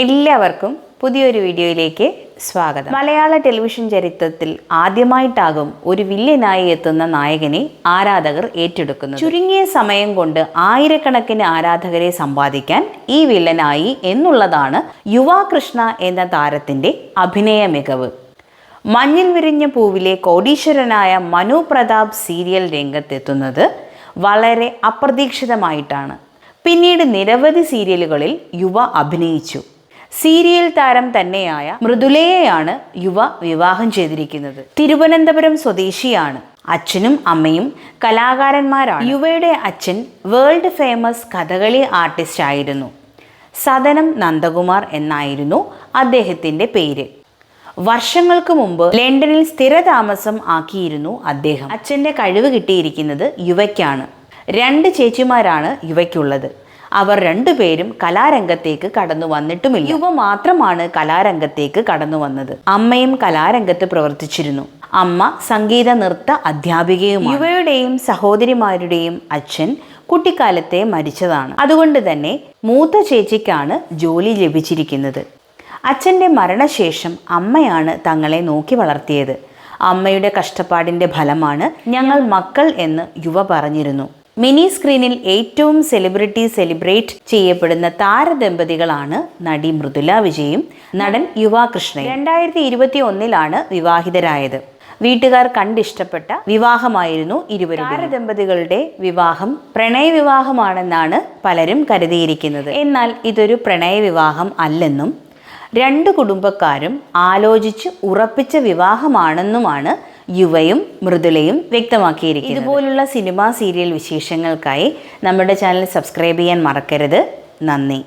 എല്ലാവർക്കും പുതിയൊരു വീഡിയോയിലേക്ക് സ്വാഗതം. മലയാള ടെലിവിഷൻ ചരിത്രത്തിൽ ആദ്യമായിട്ടാകും ഒരു വില്ലനായി എത്തുന്ന നായകനെ ആരാധകർ ഏറ്റെടുക്കുന്നു ചുരുങ്ങിയ സമയം കൊണ്ട് ആയിരക്കണക്കിന് ആരാധകരെ സമ്പാദിക്കാൻ ഈ വില്ലനായി എന്നുള്ളതാണ് യുവാകൃഷ്ണ എന്ന താരത്തിന്റെ അഭിനയ മികവ്. മഞ്ഞിൽ വിരിഞ്ഞ പൂവിലെ കോടീശ്വരനായ മനു പ്രതാപ് സീരിയൽ രംഗത്തെത്തുന്നത് വളരെ അപ്രതീക്ഷിതമായിട്ടാണ്. പിന്നീട് നിരവധി സീരിയലുകളിൽ യുവ അഭിനയിച്ചു. സീരിയൽ താരം തന്നെയായ മൃദുലയെയാണ് യുവ വിവാഹം ചെയ്തിരിക്കുന്നത്. തിരുവനന്തപുരം സ്വദേശിയാണ്. അച്ഛനും അമ്മയും കലാകാരന്മാരാണ്. യുവയുടെ അച്ഛൻ വേൾഡ് ഫേമസ് കഥകളി ആർട്ടിസ്റ്റ് ആയിരുന്നു. സദനം നന്ദകുമാർ എന്നായിരുന്നു അദ്ദേഹത്തിന്റെ പേര്. വർഷങ്ങൾക്ക് മുമ്പ് ലണ്ടനിൽ സ്ഥിരതാമസം ആക്കിയിരുന്നു അദ്ദേഹം. അച്ഛന്റെ കഴിവ് കിട്ടിയിരിക്കുന്നത് യുവയ്ക്കാണ്. രണ്ട് ചേച്ചിമാരാണ് യുവയ്ക്കുള്ളത്. അവർ രണ്ടുപേരും കലാരംഗത്തേക്ക് കടന്നു വന്നിട്ടുമില്ല. യുവ മാത്രമാണ് കലാരംഗത്തേക്ക് കടന്നു വന്നത്. അമ്മയും കലാരംഗത്ത് പ്രവർത്തിച്ചിരുന്നു. അമ്മ സംഗീത നൃത്ത അധ്യാപികയും യുവയുടെയും സഹോദരിമാരുടെയും അച്ഛൻ കുട്ടിക്കാലത്തെ മരിച്ചതാണ്. അതുകൊണ്ട് തന്നെ മൂത്ത ചേച്ചിക്കാണ് ജോലി ലഭിച്ചിരിക്കുന്നത്. അച്ഛന്റെ മരണശേഷം അമ്മയാണ് തങ്ങളെ നോക്കി വളർത്തിയത്. അമ്മയുടെ കഷ്ടപ്പാടിന്റെ ഫലമാണ് ഞങ്ങൾ മക്കൾ എന്ന് യുവ പറഞ്ഞിരുന്നു. മിനി സ്ക്രീനിൽ ഏറ്റവും സെലിബ്രിറ്റി സെലിബ്രേറ്റ് ചെയ്യപ്പെടുന്ന താരദമ്പതികളാണ് നടി മൃദുല വിജയും നടൻ യുവാ കൃഷ്ണയും. രണ്ടായിരത്തി ഇരുപത്തി ഒന്നിലാണ് വിവാഹിതരായത്. വീട്ടുകാർ കണ്ടിഷ്ടപ്പെട്ട വിവാഹമായിരുന്നു ഇരുവരും താരദമ്പതികളുടെ വിവാഹം പ്രണയവിവാഹമാണെന്നാണ് പലരും കരുതിയിരിക്കുന്നത്. എന്നാൽ ഇതൊരു പ്രണയവിവാഹം അല്ലെന്നും രണ്ട് കുടുംബക്കാരും ആലോചിച്ച് ഉറപ്പിച്ച വിവാഹമാണെന്നുമാണ് യുവയും മൃദുലയും വ്യക്തമാക്കിയിരിക്കുന്നത്. ഇതുപോലുള്ള സിനിമാ സീരിയൽ വിശേഷങ്ങൾക്കായി നമ്മുടെ ചാനൽ സബ്സ്ക്രൈബ് ചെയ്യാൻ മറക്കരുത്. നന്ദി.